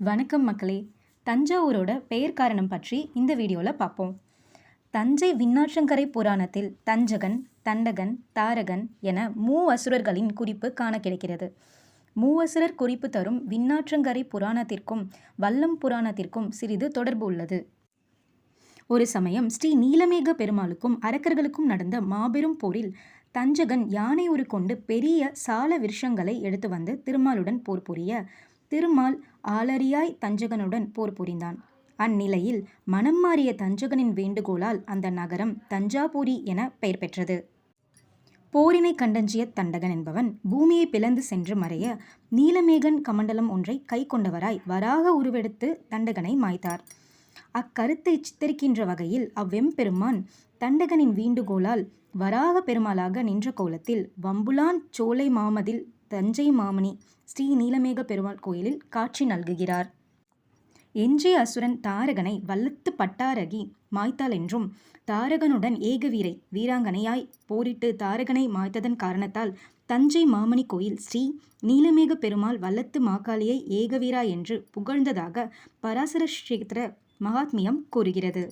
வணக்கம் மக்களே. தஞ்சாவூரோட பெயர் காரணம் பற்றி இந்த வீடியோவில் பார்ப்போம் தஞ்சை விண்ணாற்றங்கரை புராணத்தில் தஞ்சகன் தண்டகன் தாரகன் என மூவசுரர்களின் குறிப்பு காண கிடைக்கிறது. மூவசுரர் குறிப்பு தரும் விண்ணாற்றங்கரை புராணத்திற்கும் வல்லம் புராணத்திற்கும் சிறிது தொடர்பு உள்ளது. ஒரு சமயம் ஸ்ரீ நீலமேக பெருமாளுக்கும் அரக்கர்களுக்கும் நடந்த மாபெரும் போரில் தஞ்சகன் யானை ஒரு கொண்டு பெரிய சால விருஷங்களை எடுத்து வந்து திருமாலுடன் போர் புரிய திருமால் ஆலரியாய் தஞ்சகனுடன் போர் புரிந்தான். அந்நிலையில் மனம் மாறிய தஞ்சகனின் வேண்டுகோளால் அந்த நகரம் தஞ்சாபூரி என பெயர் பெற்றது. போரினை கண்டஞ்சிய தண்டகன் என்பவன் பூமியை பிளந்து சென்று மறைய நீலமேகன் கமண்டலம் ஒன்றை கை கொண்டவராய் வராக உருவெடுத்து தண்டகனை மாய்த்தார். அக்கருத்தை சித்தரிக்கின்ற வகையில் அவ்வெம்பெருமான் தண்டகனின் வீண்டுகோளால் வராக பெருமாளாக நின்ற கோலத்தில் வம்புலான் சோலை மாமதில் தஞ்சை மாமணி ஸ்ரீ நீலமேக பெருமாள் கோயிலில் காட்சி நல்குகிறார். எஞ்சிய அசுரன் தாரகனை வல்லத்து பட்டாரகி மாய்த்தாள் என்றும் தாரகனுடன் ஏகவீரை வீராங்கனையாய் போரிட்டு தாரகனை மாய்த்ததன் காரணத்தால் தஞ்சை மாமணி கோயில் ஸ்ரீ நீலமேக பெருமாள் வல்லத்து மாக்காளியை ஏகவீரா என்று புகழ்ந்ததாக பராசர கஷேத்திர மகாத்மியம் கூறுகிறது.